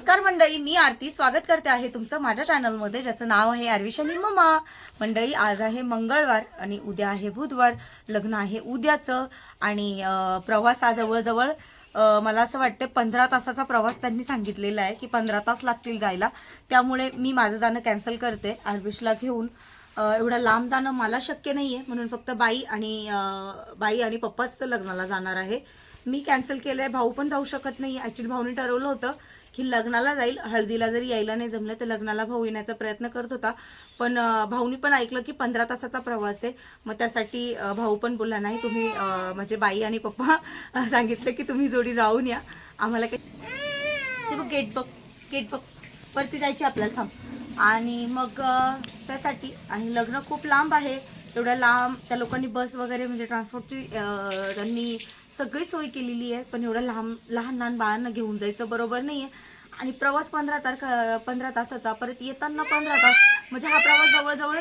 नमस्कार मंडळी मी आरती. स्वागत करते आहे तुमचं माझ्या चॅनलमध्ये ज्याचं नाव आहे आरविशानी ममा. मंडळी आज आहे मंगळवार आणि उद्या आहे बुधवार. लग्न आहे उद्याचं आणि प्रवास हा जवळजवळ मला असं वाटतं पंधरा तासाचा प्रवास त्यांनी सांगितलेला आहे की पंधरा तास लागतील जायला. त्यामुळे मी माझं जाणं कॅन्सल करते आरविशला घेऊन. एवढं लांब जाणं मला शक्य नाही आहे म्हणून फक्त बाई आणि बाई आणि पप्पाच तर लग्नाला जाणार आहे. मी कॅन्सल केलं आहे भाऊ पण जाऊ शकत नाही ॲक्च्युली भाऊने ठरवलं होतं की लग्नाला जाईल हळदीला जरी यायला नाही जमलं तर लग्नाला भाऊ येण्याचा प्रयत्न करत होता. पण भाऊनी पण ऐकलं की पंधरा तासाचा प्रवास आहे. मग त्यासाठी भाऊ पण बोलला नाही तुम्ही म्हणजे बाई आणि पप्पा सांगितलं की तुम्ही जोडी जाऊन या. आम्हाला काही बघ गेट बघ गेट बघ. परती जायची आपल्याला थांब. आणि मग त्यासाठी आणि लग्न खूप लांब आहे. एवढ्या लांब त्या लोकांनी बस वगैरे म्हणजे ट्रान्सपोर्टची त्यांनी सगळी सोय केलेली आहे पण एवढ्या लांब लहान लहान बाळांना घेऊन जायचं बरोबर नाही आहे आणि प्रवास पंधरा तारखा पंधरा तासाचा परत येताना पंधरा तास म्हणजे हा प्रवास जवळजवळ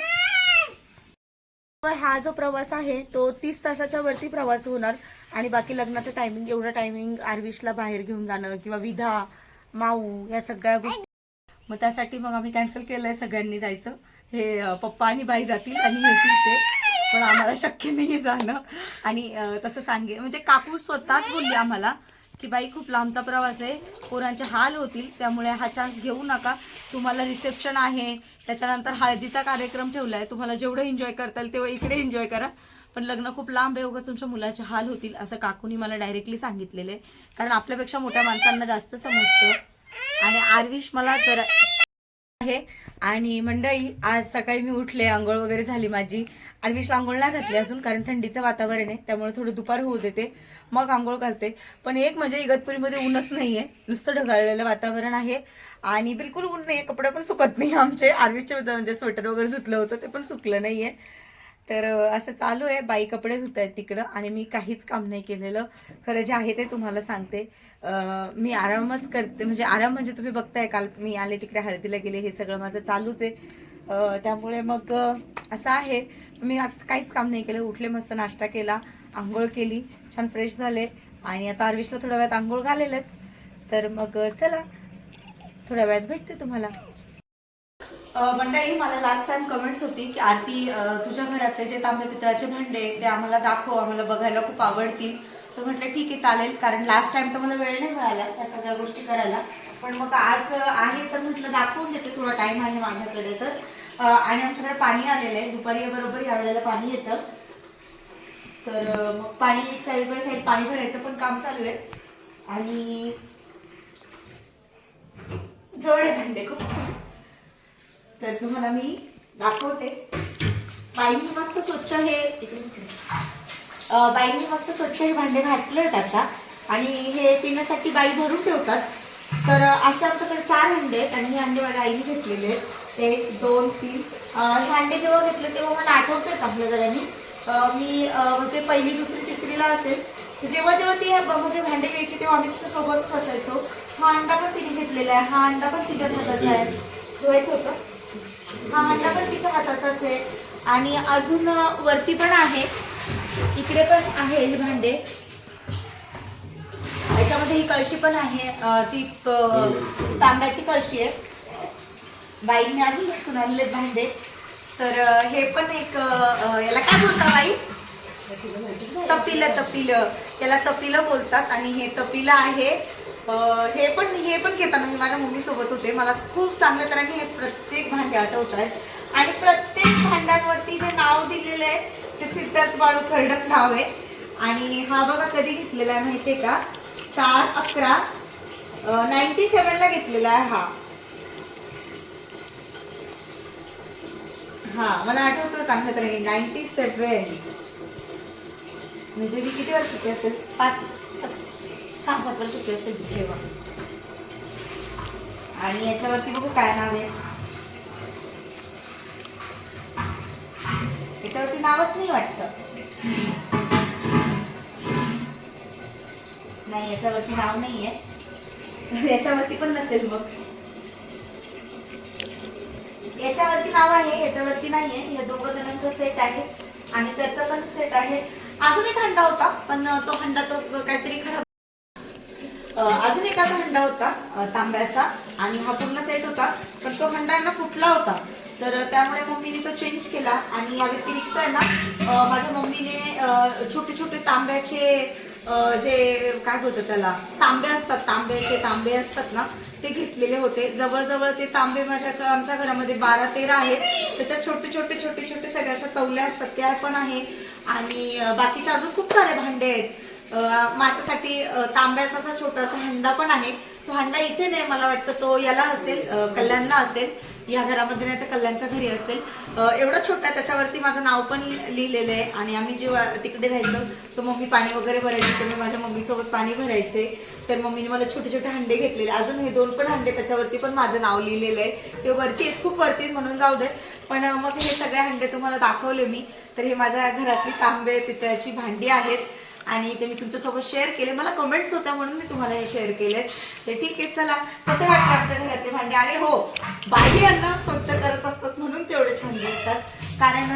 हा जो प्रवास आहे तो तीस तासाच्या वरती प्रवास होणार. आणि बाकी लग्नाचं टायमिंग एवढं टायमिंग आरविशला बाहेर घेऊन जाणं किंवा विधा माऊ या सगळ्या गोष्टी. मग त्यासाठी मग आम्ही कॅन्सल केलंय सगळ्यांनी जायचं. हे पप्पा आणि बाई जातील आणि येतील ते. पण आम्हाला शक्य नाही जाणं. आणि तसं सांगे म्हणजे काकू स्वतःच बोलली आम्हाला की बाई खूप लांबचा प्रवास आहे. पोरांचे हाल होतील. त्यामुळे हा चान्स घेऊ नका. तुम्हाला रिसेप्शन आहे. त्याच्यानंतर हळदीचा कार्यक्रम ठेवलाय. तुम्हाला जेवढं एन्जॉय करता येईल तेव्हा इकडे एन्जॉय करा. पण लग्न खूप लांब आहे उगाच. तुमच्या मुलाचे हाल होतील असं काकूनी मला डायरेक्टली सांगितलेलं आहे. कारण आपल्यापेक्षा मोठ्या माणसांना जास्त समजतं. आणि आरविश मला जरा आहे. आणि मंडळी आज सकाळी मी उठले आंघोळ वगैरे झाली माझी. आरविशला आंघोळ नाही घातली अजून कारण थंडीचं वातावरण आहे त्यामुळे थोडं दुपार होऊ देते. मग आंघोळ घालते. पण एक म्हणजे इगतपुरीमध्ये ऊनच नाही आहे नुसतं ढगाळलेलं वातावरण आहे. आणि बिलकुल ऊन नाही आहे कपडे पण सुकत नाही. आमचे आर्विशचे म्हणजे स्वेटर वगैरे धुतलं होतं ते पण सुकलं नाही आहे तर असं चालू आहे. बाई कपडे धुत आहेत तिकडं आणि मी काहीच काम नाही केलेलं. खरं जे आहे ते तुम्हाला सांगते. मी आरामच करते. म्हणजे आराम म्हणजे तुम्ही बघताय काल मी आले तिकडे हळदीला गेले हे सगळं माझं चालूच आहे. त्यामुळे मग असं आहे. मी आज काहीच काम नाही केलं. उठले मस्त नाश्ता केला आंघोळ केली छान फ्रेश झाले आणि आता आरविशला थोड्या वेळात आंघोळ घालेलच. तर मग चला. थोड्या वेळात भेटते तुम्हाला. मंडळी मला लास्ट टाइम कमेंट्स होती की आरती तुझ्या घरातले जे तांबे पितळाचे भांडे ते आम्हाला दाखव आम्हाला बघायला खूप आवडतील. तर म्हटलं ठीक आहे चालेल. कारण लास्ट टाइम तर मला वेळ नाही मिळाला त्या सगळ्या गोष्टी करायला. पण मग आज आहे तर म्हटलं दाखवून देते थोडा टाइम आहे माझ्याकडे तर. आणि आमच्याकडे पाणी आलेलं आहे. दुपारी बरोबर यावेळेला पाणी येतं. तर मग पाणी एक साईड बाय साईड पाणी भरायचं पण काम चालू आहे. आणि जवळ आहे भांडे खूप. तर तुम्हाला मी दाखवते. बाईंनी मस्त स्वच्छ हे बाईंनी मस्त स्वच्छ हे भांडे घासले आहेत आता. आणि हे पिण्यासाठी बाई भरून ठेवतात. तर असे आमच्याकडे चार हंडे आहेत आणि हे अंडे माझ्या आईने घेतलेले आहेत. एक दोन तीन हे अंडे जेव्हा घेतले तेव्हा मला आठवतेच आपल्या जरांनी मी म्हणजे पहिली दुसरी तिसरीला असेल. जेव्हा जेव्हा ती म्हणजे भांडे घ्यायची तेव्हा आम्ही तिथं सोबत असायचो हा अंडा पण तिने घेतलेला आहे. हा अंडा पण तिच्याच हाताचा आहे. धुवायचं होतं. हा अंडा पण तिच्या हाताचाच आहे. आणि अजून वरती पण आहे. इकडे पण आहे हे भांडे. याच्यामध्ये ही कळशी पण आहे. ती तांब्याची कळशी आहे. बाईंनी अजून घासून आणले भांडे. तर हे पण एक याला काय बोलता बाई? तपिलं तपिलं. त्याला तपिलं बोलतात आणि हे तपिलं आहे. हे पण हे पण घेताना मी माझ्या मम्मीसोबत होते. मला खूप चांगल्या तऱ्हेने हे प्रत्येक भांडे आठवत आहेत. आणि प्रत्येक भांड्यांवरती जे नाव दिलेलं आहे ते सिद्धार्थ बाळू खर्डक नाव आहे. आणि हा बघा कधी घेतलेला आहे माहिती आहे का? चार अकरा नाईन्टी सेवनला घेतलेला आहे हा. हा मला आठवतो चांगल्या तऱ्हेने. नाईन्टी सेवन म्हणजे मी किती वर्षाची असेल? पाच. सहा सात वर्षाची असेल तेव्हा आणि याच्यावरती बघू काय नाव आहे. याच्यावरती नावच नाही वाटत. नाही याच्यावरती नाव नाहीये. याच्यावरती पण नसेल मग. याच्यावरती नाव आहे याच्यावरती नाहीये. हे दोघं जणांचा सेट आहे. आणि त्याचा पण सेट आहे. अजून एक हंडा होता पण तो हंडा तो काहीतरी खराब अजून एक असा हंडा होता तांब्याचा आणि हा पूर्ण सेट होता पण तो हंडा आहे ना फुटला होता. तर त्यामुळे मम्मीने तो चेंज केला आणि या व्यतिरिक्त आहे ना माझ्या मम्मीने छोटे छोटे तांब्याचे जे काय बोलतं त्याला तांबे असतात तांब्याचे तांबे असतात ना ते घेतलेले होते. जवळजवळ ते तांबे माझ्या आमच्या घरामध्ये बारा तेरा आहेत. त्याच्यात छोटे छोटे छोटे छोटे सगळ्या अशा तवल्या असतात त्या पण आहे. आणि बाकीच्या बाकीचे अजून खूप सारे भांडे आहेत. माझ्यासाठी तांब्याचा असा छोटासा हंडा पण आहे. तो हंडा इथे नाही मला वाटतं तो याला असेल कल्याणला असेल. या घरामध्ये नाही तर कल्याणच्या घरी असेल. एवढा छोटा त्याच्यावरती माझं नाव पण लिहिलेलं आहे. आणि आम्ही जेव्हा तिकडे राहायचो तर मम्मी पाणी वगैरे भरायची तर मी माझ्या मम्मीसोबत पाणी भरायचे. तर मम्मीने मला छोटे छोटे हंडे घेतलेले. अजून हे दोन पण हंडे त्याच्यावरती पण माझं नाव लिहिलेलं आहे. ते वरती आहेत खूप वरती आहेत म्हणून जाऊ दे पण मग हे सगळे हंडे तुम्हाला दाखवले मी. तर हे माझ्या घरातली तांबे पितळ्याची भांडी आहेत. आणि ते मी तुमच्यासोबत शेअर केले. मला कमेंट्स होत्या म्हणून मी तुम्हाला हे शेअर केले ते ठीक आहे चला. कसं वाटलं आमच्या घरातले भांडे? आणि हो बाई अन्न स्वच्छ करत असतात म्हणून तेवढे छान दिसतात. कारण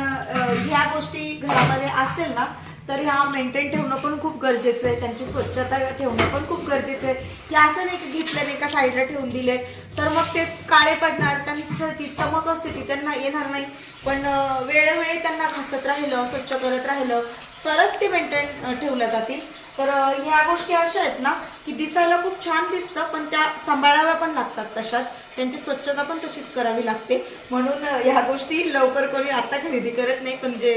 ह्या गोष्टी घरामध्ये असेल ना तर ह्या मेंटेन ठेवणं पण खूप गरजेचं आहे. त्यांची स्वच्छता ठेवणं पण खूप गरजेचं आहे. की असं नाही की घेतलं नाही का साईडला ठेवून दिले तर मग ते काळे पडणार त्यांचं जी चमक असते ती त्यांना येणार नाही. पण वेळोवेळी त्यांना घासत राहिलं स्वच्छ करत राहिलं तरच ते मेंटेन ठेवल्या जातील. तर ह्या गोष्टी अशा आहेत ना की दिसायला खूप छान दिसतं पण त्या सांभाळाव्या पण लागतात तशाच त्यांची स्वच्छता पण तशीच करावी लागते. म्हणून ह्या गोष्टी लवकर कोणी आता खरेदी करत नाही पण जे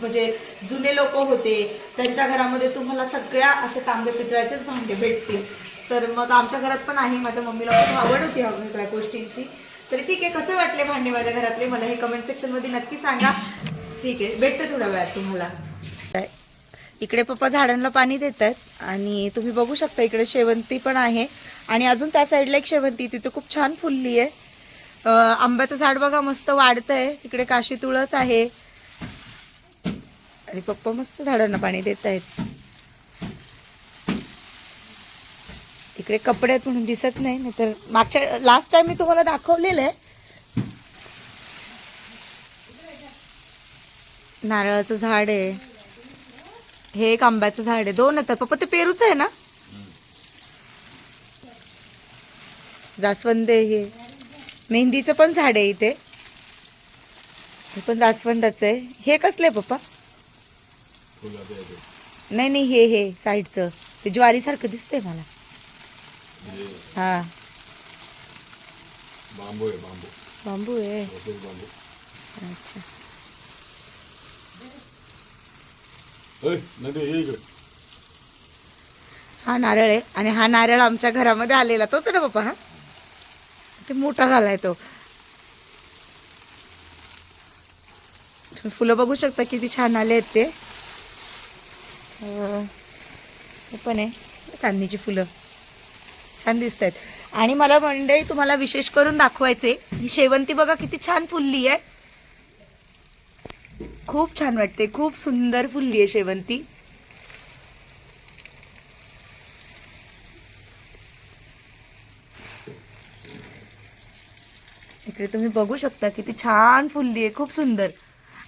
म्हणजे जुने लोक होते त्यांच्या घरामध्ये तुम्हाला सगळ्या असे तांबे पितळ्याचेच भांडे भेटतील. तर मग आमच्या घरात पण आहे माझ्या मम्मीला खूप आवड होती ह्या सगळ्या गोष्टींची. तर ठीक आहे कसे वाटले भांडे माझ्या घरातले? मला हे कमेंट सेक्शनमध्ये नक्की सांगा. ठीक आहे भेटते थोड्या वेळात तुम्हाला. इकडे पप्पा झाडांना पाणी देत आहेत आणि तुम्ही बघू शकता इकडे शेवंती पण आहे. आणि अजून त्या साईडला एक शेवंती तिथे खूप छान फुलली आहे. आंब्याचं झाड बघा मस्त वाढतंय. इकडे काशी तुळस आहे. आणि पप्पा मस्त झाडांना पाणी देत आहेत इकडे कपडे आहेत म्हणून दिसत नाही नाहीतर मागच्या लास्ट टाइम मी तुम्हाला दाखवलेलं आहे. नारळाचं झाड आहे. हे एक आंब्याचं झाड आहे. दोन आहेत. पप्पा ते पेरूच आहे ना? जास्वंद हे. मेहंदीचं पण झाड आहे इथे. हे पण जास्वंदाचं आहे. हे कसलं आहे पप्पा? नाही नाही हे हे साईडचं. ते ज्वारीसारखं दिसतंय मला. हा. बांबू आहे बांबू. बांबू आहे. अच्छा अय नाही ते ये इकडे हा नारळ आहे. आणि हा नारळ आमच्या घरामध्ये आलेला. तोच ना बापा हा? ते मोठा झालाय तो. तुम्ही फुलं बघू शकता किती छान आले आहेत ते. हे पण आहे. चांदीची फुलं. छान दिसत आहेत. आणि मला मंडई तुम्हाला विशेष करून दाखवायचे ही शेवंती बघा किती छान फुलली आहे. खूप छान वाटते. खूप सुंदर फुलली आहे शेवंती. इकडे तुम्ही बघू शकता किती छान फुलली आहे. खूप सुंदर.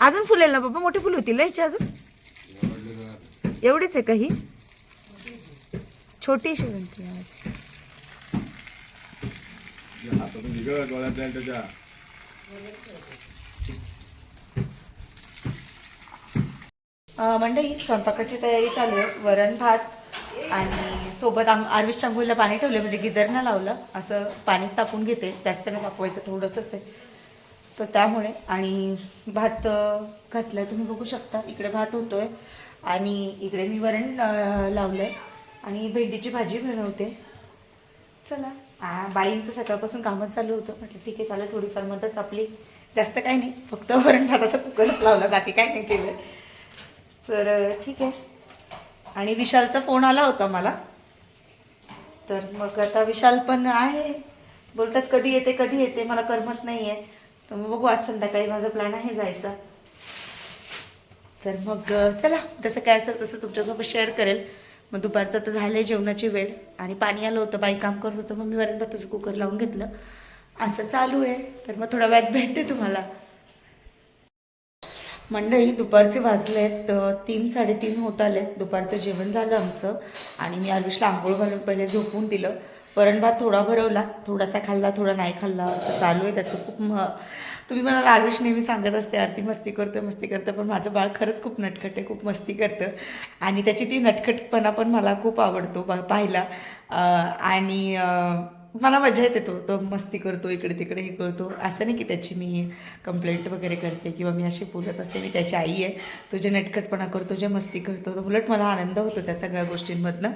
अजून फुलेल ना बाबा? मोठी फुल होतील ना याची अजून? एवढीच आहे काही छोटी शेवंती आहे. मंडई स्वयंपाकाची तयारी चालू आहे. वरण भात आणि सोबत आम आरवीस चांगुलीला पाणी ठेवलं म्हणजे गिजर न लावलं. असं पाणीच तापून घेते. जास्त नाही तापवायचं थोडंसंच आहे. तर त्यामुळे आणि भात घातलं तुम्ही बघू शकता. इकडे भात होतोय आणि इकडे मी वरण लावलं आहे आणि भेंडीची भाजी बनवते. चला. आ, बाईंचं सकाळपासून कामच चालू होतं. म्हटलं ठीक आहे चालेल. थोडीफार मदत आपली. जास्त काही नाही. फक्त वरण भाताचा कुकरच लावला. बाकी काय नाही केलं. तर ठीक आहे. आणि विशालचा फोन आला होता मला. तर मग आता विशाल पण आहे. बोलतात कधी येते कधी येते मला करमत नाही आहे तर मग बघू आज संध्याकाळी माझा प्लॅन आहे जायचा. तर मग चला जसं काय असेल तसं तुमच्यासोबत शेअर करेल. मग दुपारचं तर झालंय जेवणाची वेळ. आणि पाणी आलं होतं बाई काम करत होतं. मग मी वरण भाताचं कुकर लावून घेतलं. असं चालू आहे. तर मग थोड्या वेळात भेटते तुम्हाला. मंडळी दुपारचे वाजलेत आहेत तीन साडेतीन होत आलेत. दुपारचं जेवण झालं आमचं आणि मी आरुषला आंघोळ घालून पहिले झोपून दिलं. वरण भात थोडा भरवला. थोडासा खाल्ला थोडा नाही खाल्ला. असं चालू आहे. त्याचं खूप म तुम्ही मला आयुष नेहमी सांगत असते आरती मस्ती करतं मस्ती करतं पण माझं बाळ खरंच खूप नटखट आहे खूप मस्ती करतं. आणि त्याची ती नटखटपणा पण मला खूप आवडतो पा- पाहायला. आणि मला मजा येते तो तो मस्ती करतो इकडे तिकडे हे करतो. असं नाही की त्याची मी कंप्लेंट वगैरे करते किंवा मी अशी बोलत असते मी त्याची आई आहे तो जे करतो जे मस्ती करतो तो उलट मला आनंद होतो त्या सगळ्या गोष्टींमधनं.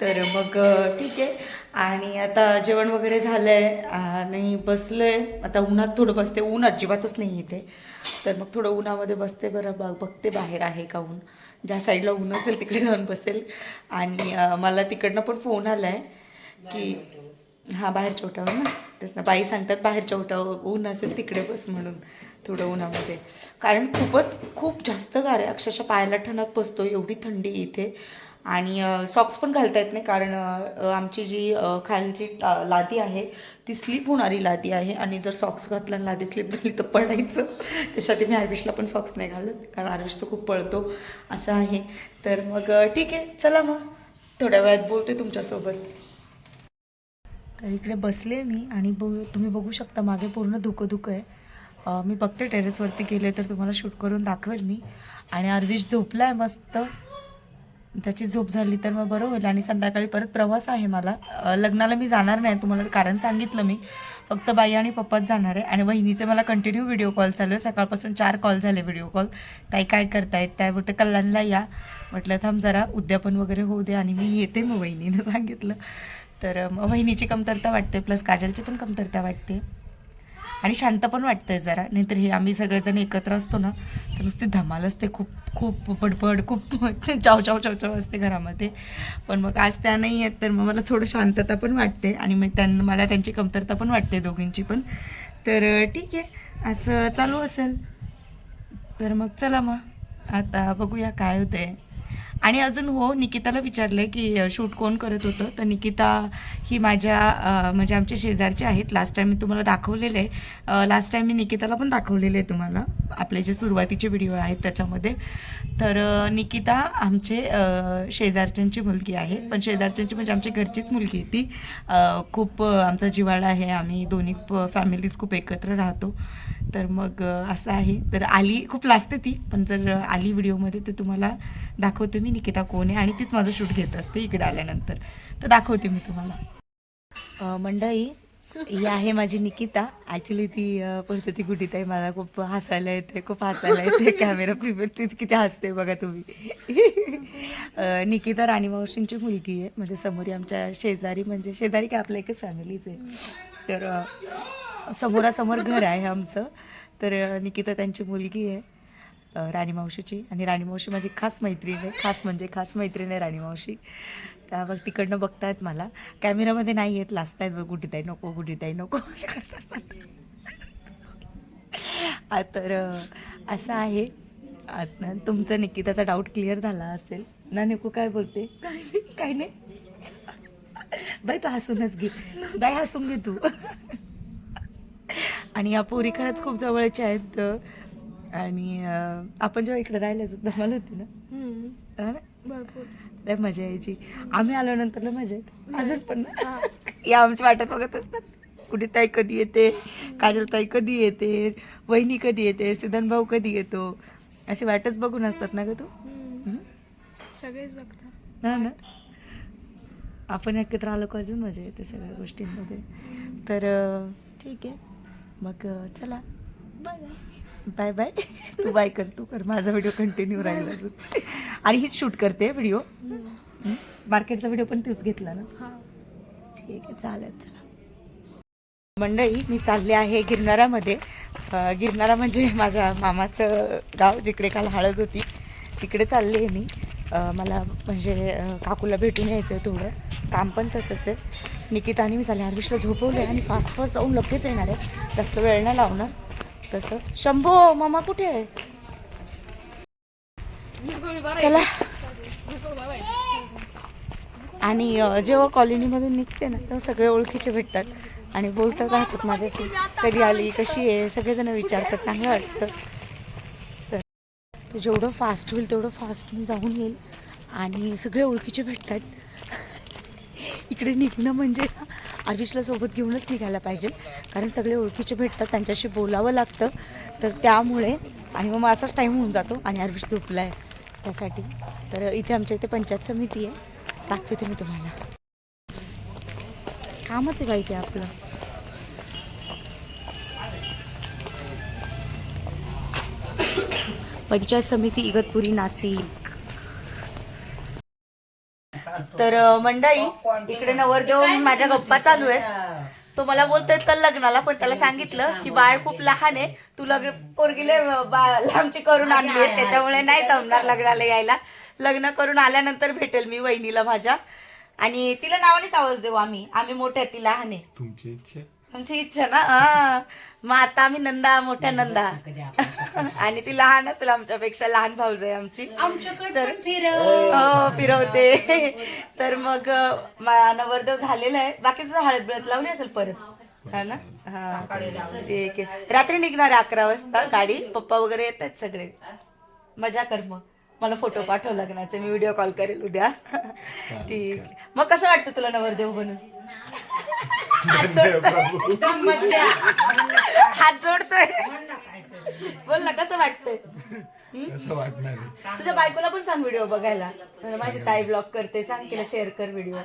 तर मग ठीक आहे. आणि आता जेवण वगैरे झालं आहे आणि बसलं आहे आता उन्हात थोडं बसते. ऊन अजिबातच नाही इथे. तर मग थोडं उन्हामध्ये बसते बरं बघ बघते बाहेर आहे का ऊन. ज्या साईडला ऊन असेल तिकडे जाऊन बसेल. आणि मला तिकडनं पण फोन आला आहे की हां बाहेरच्या ओटावर ना. तेच ना बाई सांगतात बाहेरच्या ओटावर ऊन असेल तिकडे बस म्हणून थोडं उन्हामध्ये. कारण खूपच खूप जास्त गार आहे अक्षरशः पायाला ठणक बसतो एवढी थंडी इथे. आणि सॉक्स पण घालता येत नाही कारण आमची जी खालची लादी आहे ती स्लिप होणारी लादी आहे. आणि जर सॉक्स घातला आणि लादी स्लिप झाली तर पडायचं. त्यासाठी मी आरुषला पण सॉक्स नाही घालत कारण आर्विश तर खूप पळतो. असं आहे. तर मग ठीक आहे चला मग. थोड्या वेळात बोलते तुमच्यासोबत. तर इकडे बसले मी आणि ब तुम्ही बघू शकता मागे पूर्ण धुकं धुकं आहे मी बघते टेरेसवरती गेले तर तुम्हाला शूट करून दाखवेल मी. आणि अरविश झोपला आहे मस्त. त्याची झोप झाली तर मग बरं होईल. आणि संध्याकाळी परत प्रवास आहे मला. लग्नाला मी जाणार नाही तुम्हाला कारण सांगितलं मी. फक्त बाई आणि पप्पाच जाणार आहे. आणि वहिनीचे मला कंटिन्यू व्हिडिओ कॉल चालू आहे. सकाळपासून चार कॉल झाले व्हिडिओ कॉल ताई काय करतायत? त्या बोलते कल्याणला या. म्हटलं थांब जरा उद्यापन वगैरे होऊ दे आणि मी येते मग वहिनीनं सांगितलं. तर मग वहिनीची कमतरता वाटते प्लस काजलची पण कमतरता वाटते. आणि शांत पण वाटतंय जरा नाहीतर हे आम्ही सगळेजण एकत्र असतो ना तर नुसती धमाल असते खूप खूप पडपड खूप चाव चाव चाव चाव असते घरामध्ये. पण मग आज त्या नाही आहेत तर मग मला थोडं शांतता पण वाटते आणि मग त्यांना मला त्यांची कमतरता पण वाटते दोघींची पण. तर ठीक आहे असं चालू असेल. तर मग चला मग आता बघूया काय होतं आहे आणि अजून हो निकिताला विचारलंय की शूट कोण करत होतं? तर निकिता ही माझ्या म्हणजे आमच्या शेजारचे आहेत. लास्ट टाइम मी तुम्हाला दाखवलेले आहे. लास्ट टाइम मी निकिताला पण दाखवलेले आहे तुम्हाला. आपले जे सुरुवातीचे व्हिडिओ आहेत त्याच्यामध्ये. तर निकिता आमचे शेजारच्यांची मुलगी आहे. पण शेजारच्यांची म्हणजे आमच्या घरचीच मुलगी आहे ती. खूप आमचा जिव्हाळा आहे. आम्ही दोन्ही फॅमिलीज खूप एकत्र राहतो. तर मग असं आहे. तर आली खूप लाजते ती पण जर आली व्हिडिओमध्ये तर तुम्हाला दाखवते मी निकिता कोण आहे आणि तीच माझं शूट घेत असते इकडे आल्यानंतर. तर दाखवते मी तुम्हाला. मंडळी ही आहे माझी निकिता. ॲक्च्युली ती बोलते ती ताई मला खूप हसायला येते खूप हसायला येते. कॅमेरा प्रिपेअर ती किती हसते बघा तुम्ही. निकिता राणी मावशींची मुलगी आहे. म्हणजे समोर आमच्या शेजारी म्हणजे शेजारी काय आपलं एकच फॅमिलीच आहे. तर समोरासमोर घर आहे आमचं. तर निकिता त्यांची मुलगी आहे राणी मावशीची. आणि राणी मावशी माझी खास मैत्रीण आहे. खास म्हणजे खास मैत्रीण आहे राणी मावशी. त्या बघ तिकडनं बघतायत मला. कॅमेरामध्ये नाही येत लाचतायत बघ गुटीताई नको गुटीताई नको. असं करत असतात. तर असं आहे. आता तुमचं निकिताचा डाऊट क्लिअर झाला असेल. ना नको काय बोलते? काय नाही. बाई तू हसूनच घे. बाई हसून घे तू. आणि या पोरी खरंच खूप जवळच्या आहेत आणि आपण जेव्हा इकडे राहिल्याच धमाल होती ना. हा ना? भरपूर. लय मजा यायची. आम्ही आल्यानंतर लय मजा येते. अजून पण ना? या आमची वाटच बघत असतात. कुठे ताई कधी येते? काजल ताई कधी येते? वहिनी कधी येते? सिद्धन भाऊ कधी येतो? अशी वाटच बघून असतात ना ग तू? सगळेच बघतात. हा ना? आपण एकत्र आलो का अजून मजा येते सगळ्या गोष्टींमध्ये. तर ठीक आहे. मग चला. बाय बाय तू बाय कर तू कर. माझा व्हिडिओ कंटिन्यू राहील अजून. आणि हीच शूट करते व्हिडिओ मार्केटचा व्हिडिओ पण तूच घेतला ना? ठीक आहे चालेल चला. मंडळी मी चालले आहे गिरणारामध्ये अं, गिरणारा म्हणजे माझ्या मामाचं गाव जिकडे काल हळद होती. तिकडे चालले आहे मी. मला म्हणजे काकूला भेटून यायचं आहे थोडं. काम पण तसंच आहे. निकिता आणि मी झाले हर्विशला झोपवलं आहे आणि फास्ट फास्ट जाऊन लगेच येणार आहे. जास्त वेळ नाही लावणार. तसं. शंभो मामा कुठे आहे? चला. आणि जेव्हा कॉलनीमधून निघते ना तेव्हा सगळे ओळखीचे भेटतात. आणि बोलतात राहतात माझ्याशी. कधी आली कशी आहे? सगळेजण विचारतात. चांगलं वाटतं. तर जेवढं फास्ट होईल तेवढं फास्ट मी जाऊन येईल. आणि सगळे ओळखीचे भेटतात. इकडे निघणं म्हणजे ना आर्विशला सोबत घेऊनच निघायला पाहिजे. कारण सगळे ओळखीचे भेटतात त्यांच्याशी बोलावं लागतं. तर त्यामुळे आणि मग असाच टाईम होऊन जातो आणि आर्विश झोपला आहे त्यासाठी. तर इथे आमच्या इथे पंचायत समिती आहे. दाखवते मी तुम्हाला. कामच आहे का इथे आपलं? पंचायत समिती इगतपुरी नाशिक. तर मंडळी इकडे नवरदेव माझ्या गप्पा चालू आहेत. तो मला बोलतोय चल लग्नाला पण त्याला सांगितलं की बाळ खूप लहान आहे. तू लग्न पोरगीले लांबची करून आणली आहे त्याच्यामुळे नाही जमणार लग्नाला यायला. लग्न करून आल्यानंतर भेटेल मी वहिनीला माझ्या. आणि तिला नावानेच आवाज देऊ आम्ही. आम्ही मोठ्या ती लहान आहे. तुमची इच्छा? आमची इच्छा ना? मग आता आम्ही नंदा मोठ्या नंदा. आणि ती लहान असेल आमच्यापेक्षा लहान भाऊज आहे आमची. तर हो फिरवते. तर मग नवरदेव झालेला आहे. बाकी तुझं हळद बिळद लावली असेल परत? हा ना? हा. ठीक आहे. रात्री निघणार अकरा वाजता गाडी. पप्पा वगैरे येत आहेत सगळे. मजा कर मग. मला फोटो पाठव लग्नाचे. मी व्हिडिओ कॉल करेल उद्या. ठीक. मग कसं वाटतं तुला नवरदेव बनून? हात जोडतोय. हात जोडतोय. बोल ना कसं वाटतंय? कसं वाटणार आहे? तुझ्या बायकोला पण सांग व्हिडिओ बघायला. म्हणजे माझी ताई ब्लॉग करते सांग तिला शेअर कर व्हिडिओ.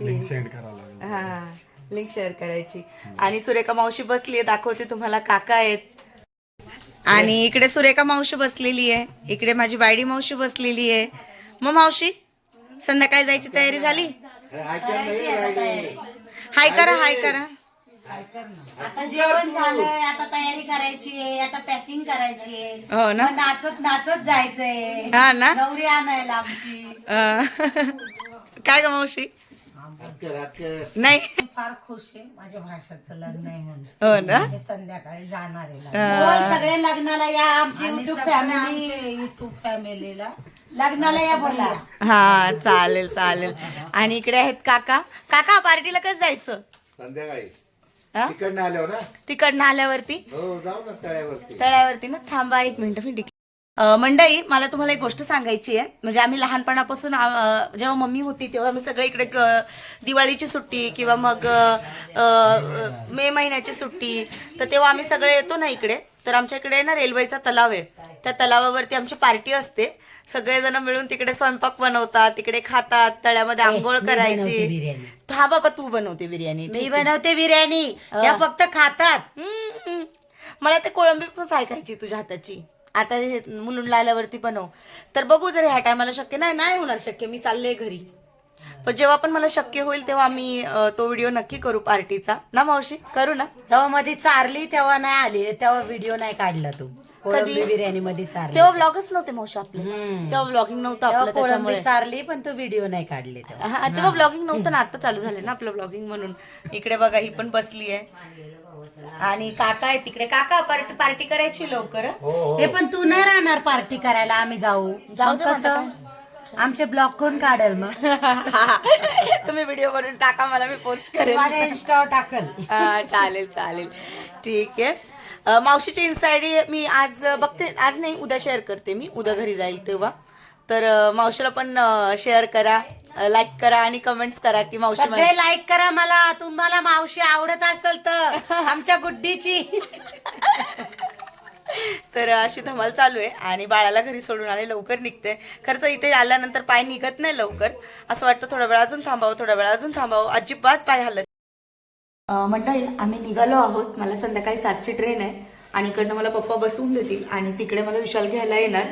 लिंक सेंड करावं लागेल. हा लिंक शेअर करायची. आणि सुरेखा मावशी बसली आहे दाखवते तुम्हाला काका आहेत. आणि इकडे सुरेखा मावशी बसलेली आहे इकडे माझी बायडी मावशी बसलेली आहे. मग मावशी संध्याकाळी जायची तयारी झाली? हाय करा हाय करा. आता जेवण झालंय आता तयारी करायची आहे आता पॅकिंग करायची आहे हो ना. मग नाचत नाचत जायचंय. हा ना. नवरी आणायला आमची. अं, काय ग मावशी? नाही. फार खुश आहे. माझ्या भाषाचं लग्न आहे म्हणून. हो ना. संध्याकाळी जाणार आहे लग्न. अं, बोल, सगळे लग्नाला या आमची युट्यूब फॅमिली युट्यूब फॅमिलीला लग्नाला या बोला. हा चालेल चालेल. आणि इकडे आहेत काका. काका पार्टीला कसं जायचं? संध्याकाळी. हा? तिकडनं आल्यावर ना तिकडनं आल्यावरती? हो जाऊ ना तळ्यावरती. तळ्यावरती ना? थांबा एक मिनिट मी डिक- अं, मंडळी मला तुम्हाला एक गोष्ट सांगायची आहे. म्हणजे आम्ही लहानपणापासून अं, जेव्हा मम्मी होती तेव्हा आम्ही सगळे इकडे दिवाळीची सुट्टी किंवा मग अं, अं, मे महिन्याची सुट्टी तर तेव्हा आम्ही सगळे येतो ना इकडे. तर आमच्या इकडे ना रेल्वेचा तलाव आहे. त्या तलावावरती आमची पार्टी असते. सगळेजण मिळून तिकडे स्वयंपाक बनवतात तिकडे खातात तळ्यामध्ये आंघोळ करायची. हा बाबा तू बनवते बिर्याणी? मी बनवते बिर्याणी. या फक्त खातात. हम्म. मला ते कोळंबी पण फ्राय करायची तुझ्या हाताची. आता हे मुलुंडला आल्यावरती बनव. तर बघू जर ह्या टायमाला शक्य नाही नाही होणार शक्य. मी चालले घरी. पण जेव्हा पण मला शक्य होईल तेव्हा अं, तो व्हिडिओ नक्की करू पार्टीचा. ना मावशी? करू ना. जेव्हा मध्ये चारली तेव्हा नाही आली. तेव्हा व्हिडिओ नाही काढला तू. कोळंबी बिर्याणी मध्ये चारली. तेव्हा ब्लॉगच नव्हते मावशी आपले. हम्म. तेव्हा ब्लॉगिंग नव्हतं तेव्हा आपलं त्याच्यामुळे. कोळंबी चारली पण तू व्हिडिओ नाही काढले तेव्हा. हा, तेव्हा ब्लॉगिंग नव्हतं ना आता चालू झालं ना आपलं ब्लॉगिंग म्हणून. इकडे बघा ही पण बसली आहे. आणि काका आहे तिकडे. काका पार्टी पार्टी करायची लवकर. हं? हे. पण तू नाही राहणार पार्टी करायला आम्ही जाऊ. जाऊ मग दे कसं? आमचे ब्लॉग कोण काढेल मग? तुम्ही व्हिडिओ बनवून टाका मला मी पोस्ट करेल माझ्या इंस्टावर टाकल. हा, चालेल चालेल. ठीक आहे. मावशीची इन्स्टा आयडी मी आज बघते. आज नाही उद्या शेअर करते मी. उद्या घरी जाईल तेव्हा. तर मावशीला पण शेअर करा लाईक करा आणि कमेंट्स करा की मावशी सगळे लाईक करा मला. तुम्हाला मावशी आवडत असेल तर. आमच्या गुड्डीची. तर अशी धमाल चालू आहे. आणि बाळाला घरी सोडून आले लवकर निघते. खरंच इथे आल्यानंतर पाय निघत नाही लवकर. असं वाटतं थोडा वेळ अजून थांबावं थोडा वेळ अजून थांबावं. अजिबात पाय हलत मंडळी आम्ही निघालो आहोत. मला संध्याकाळी सातची ट्रेन आहे आणि इकडनं मला पप्पा बसवून देतील आणि तिकडे मला विशाल घ्यायला येणार.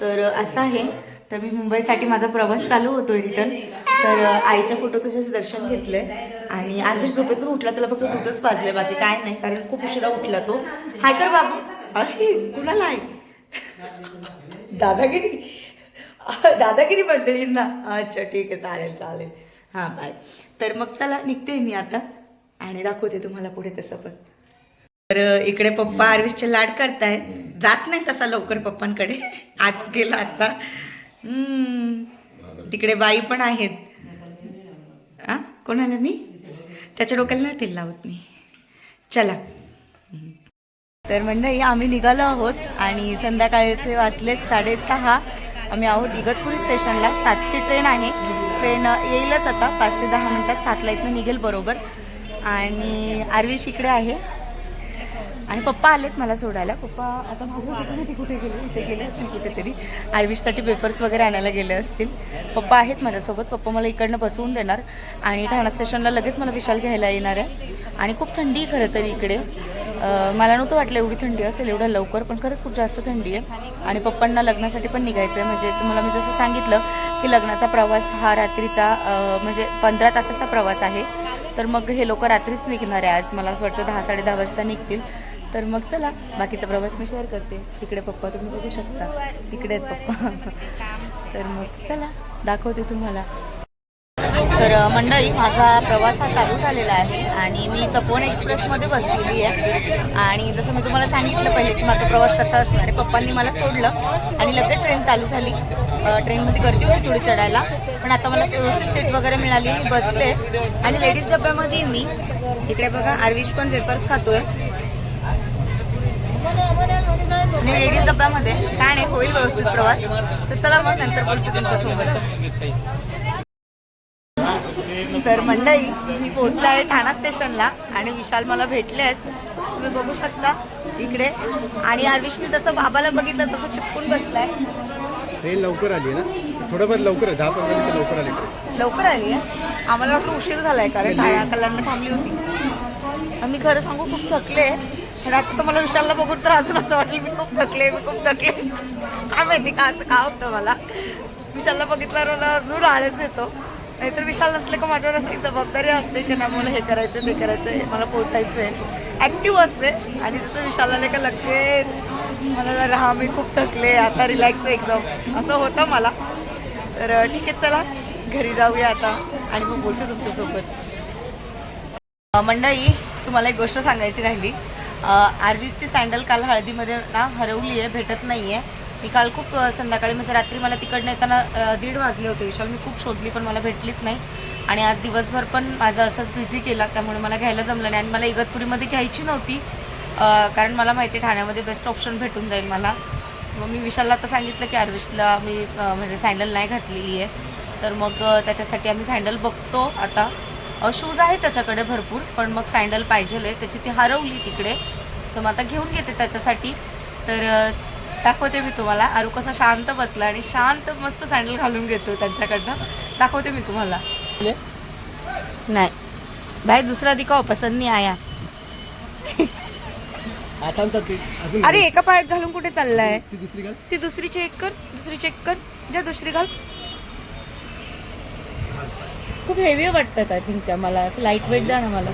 तर असं आहे. तर मी मुंबईसाठी माझा प्रवास चालू होतोय रिटर्न तर आईच्या फोटो तुझ्याच दर्शन घेतलंय. आणि आर्विश झोपेतून उठला त्याला फक्त दूधच पाजले बाकी काय नाही कारण खूप उशिरा उठला तो. हाय कर बाबू. अरे कुणाला आहे दादागिरी? दादागिरी मंडळींना. अच्छा ठीक आहे. चालेल चालेल. हां बाय तर मग चला निघते मी आता. आणि दाखवते तुम्हाला पुढे तसं पण. तर इकडे पप्पा आर्विसचे लाड करतायत. जात नाही तसा लवकर पप्पांकडे. आज गेला आता. तिकडे बाई पण आहेत. आ? कोणाला मी? त्याच्या डोक्याला नाही तेल लावत मी. चला. तर मंडळी आम्ही निघालो आहोत आणि संध्याकाळचे वाचलेत साडेसहा. आम्ही आहोत इगतपुरी स्टेशनला. सातची ट्रेन आहे. ट्रेन येईलच आता. पाच ते दहा मिनिटात सातला इथनं निघेल बरोबर. आणि आरवीश इकडे आहे. आणि पप्पा आलेत मला सोडायला. पप्पा आता बघू कुठे ते कुठे गेले? इथे गेले असतील कुठेतरी. आरवीशसाठी पेपर्स वगैरे आणायला गेले असतील. पप्पा आहेत माझ्यासोबत. पप्पा मला इकडनं बसवून देणार. आणि ठाणा स्टेशनला लगेच मला विशाल घ्यायला येणार आहे. आणि खूप थंडी आहे खरं तरी इकडे. मला नव्हतं वाटलं एवढी थंडी असेल एवढ्या लवकर पण खरंच खूप जास्त थंडी आहे. आणि पप्पांना लग्नासाठी पण निघायचं आहे म्हणजे तुम्हाला मी जसं सांगितलं की लग्नाचा प्रवास हा रात्रीचा म्हणजे पंधरा तासाचा प्रवास आहे. तर मग हे लोक रात्रीच निघणार आहे. आज मला असं वाटतं दहा साडे दहा वाजता निघतील. तर मग चला बाकीचा प्रवास मी शेअर करते. तिकडे पप्पा तुम्ही बघू शकता. तिकडे आहेत पप्पा. तर मग चला दाखवते तुम्हाला. तर मंडळी माझा प्रवास हा चालू झालेला आहे आणि मी तपोवन एक्सप्रेसमध्ये बसलेली आहे. आणि जसं मी तुम्हाला सांगितलं पहिले की माझा प्रवास कसा असणार आहे पप्पांनी मला सोडलं आणि लगेच ट्रेन चालू झाली. ट्रेनमध्ये गर्दी होती थोडी चढायला पण आता मला व्यवस्थित सीट वगैरे मिळाली. मी बसले आणि लेडीज डब्यामध्ये मी इकडे बघा आरविश पण पेपर्स खातोय. आणि लेडीज डब्यामध्ये काय नाही होईल व्यवस्थित प्रवास. तर चला मग नंतर बोलतो तुमच्यासोबत. तर मंडळी मी पोचले आहे ठाणा स्टेशनला आणि विशाल मला भेटले आहेत. तुम्ही बघू शकता इकडे. आणि आरविशनी जसं बाबाला बघितलं तसं चिपकून बसलाय. ट्रेन लवकर आली ना? थोडंफार लवकर आहे दहा पंधरा मिनिटं लवकर आली ट्रेन लवकर आली आहे. आम्हाला वाटलं उशीर झालाय कारण ठाणा कल्याणला थांबली होती. आणि मी खरं सांगू खूप थकले पण आता तर मला विशालला बघून तर अजून असं वाटलं मी खूप थकले मी खूप थकले. काय माहिती का असं का होतं मला. विशालला बघितल्यावर मला अजून आळस येतो. नाहीतर विशाल नसले का माझ्यावर असं जबाबदारी असते की ना मला हे करायचं ते करायचं आहे मला पोचायचं आहे ॲक्टिव्ह असते. आणि जसं विशाल आले का लगेच मला राहा मी खूप थकले आता रिलॅक्स आहे एकदम. असं होतं मला. तर ठीक आहे चला घरी जाऊया आता. आणि मग बोलते तुमच्यासोबत. मंडळी तुम्हाला एक गोष्ट सांगायची राहिली. आरवीसची सँडल काल हळदीमध्ये ना हरवली आहे भेटत नाही आहे मी काल खूप संध्याकाळी म्हणजे रात्री मला तिकडनं येताना दीड वाजले होते विशाल. मी खूप शोधली पण मला भेटलीच नाही. आणि आज दिवसभर पण माझं असंच बिझी केला त्यामुळे मला घ्यायला जमलं नाही. आणि मला इगतपुरीमध्ये घ्यायची नव्हती कारण मला माहिती आहे ठाण्यामध्ये बेस्ट ऑप्शन भेटून जाईल मला. मग मी विशालला आता सांगितलं की आरविशला मी म्हणजे सँडल नाही घातलेली आहे. तर मग त्याच्यासाठी आम्ही सँडल बघतो आता. शूज आहेत त्याच्याकडे भरपूर पण मग सँडल पाहिजे त्याची ती हरवली तिकडे. तर मग आता घेऊन घेते त्याच्यासाठी. तर दाखवते मी तुम्हाला. आरू कसा शांत बसला आणि शांत मस्त सँडल घालून घेतो त्यांच्याकडनं. दाखवते मी तुम्हाला. नाही. भाई दुसरा दिखाओ पसंद नाही आया. अरे एका पायात घालून कुठे चाललाय? ती दुसरी घाल. ती दुसरी चेक कर दुसरी चेक कर. द्या दुसरी घाल. खूप हेवी वाटतात आय थिंक त्या मला. असं लाइट वेट द्या ना मला.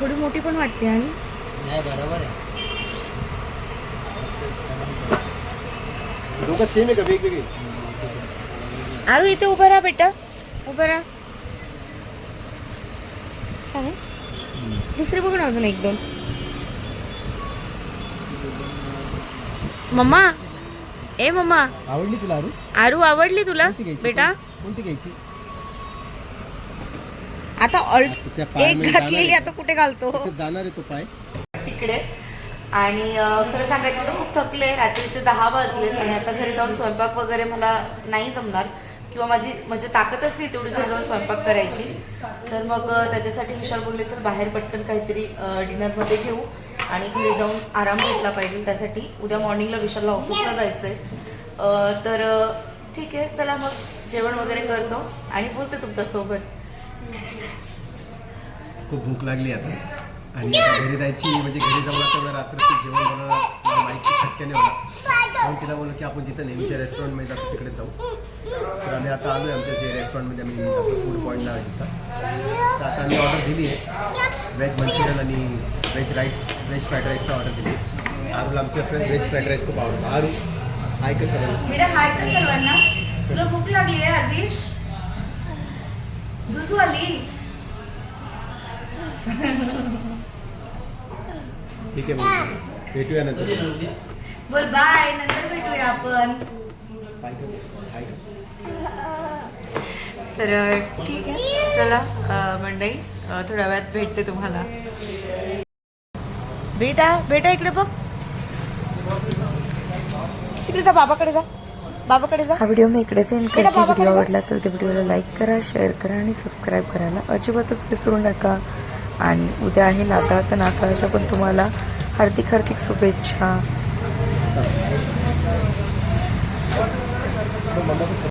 थोडी मोठी पण वाटते आणि दोघं सेम आहे का वेगवेगळे? आरू इथे उभं राहा बेटा. उभं राहा. छान आहे. दुसरी बघ ना अजून एक दोन. मम्मा. ए मम्मा. आवडली तुला अरू आरू आवडली तुला? कोणती घ्यायची? बेटा. कोणती घ्यायची? आता ऑल एक घातलेली आता कुठे घालतो? जाणार आहे तो पाय. तिकडे. आणि खरं सांगायचं तर खूप थकले. रात्रीचे दहा वाजले आणि आता घरी जाऊन स्वयंपाक वगैरे मला नाही जमणार. किंवा माझी म्हणजे ताकदच नाही तेवढी घरी जाऊन स्वयंपाक करायची. तर मग त्याच्यासाठी विशाल बोलले चल बाहेर पटकन काहीतरी डिनरमध्ये घेऊ आणि घरी जाऊन आराम घेतला पाहिजे त्यासाठी. उद्या मॉर्निंगला विशालला ऑफिसला जायचं आहे तर ठीक आहे चला मग. जेवण वगैरे करतो आणि बोलते तुमच्यासोबत. खूप भूक लागली आता. आणि आता घरी जायची म्हणजे घरी जाऊन आता रात्रीचं जेवण बनवणं माहिती शक्य नाही होणार. म्हणून तिला बोललो की आपण जिथं नेहमीच्या रेस्टॉरंटमध्ये जातो तिकडे जाऊ. तर आम्ही आता आलो आहे आमच्या जे रेस्टॉरंटमध्ये आम्ही जातो फूड पॉईंट नाव तर आता आम्ही ऑर्डर दिली आहे. व्हेज मंचुरियन आणि व्हेज राईस व्हेज फ्राईड राईसचा ऑर्डर दिली आहे. आरूला आमच्या फ्रेंड व्हेज फ्राईड राईस खूप आवडतो. आरू हाय का सर्वांना हाय कर सर्वांना तुला भूक लागली आहे हरवीश जुजू आली? ठीक आहे मग. भेटूया नंतर. बोल बाय. नंतर भेटूया आपण. तर ठीक आहे. चला अ, मंडळी अ, थोड्या वेळात भेटते तुम्हाला. बेटा बेटा इकडे बघ. तिकडे जा बाबाकडे जा. बाबाकडे जा. हा व्हिडिओ मी इकडेच एंड बेटा, करते. व्हिडिओ. आवडला असेल तर व्हिडिओला लाईक करा शेअर करा आणि सबस्क्राईब करायला अजिबातच विसरू नका. आणि उद्या आहे नाताळ तर नाताळाच्या पण तुम्हाला हार्दिक हार्दिक शुभेच्छा.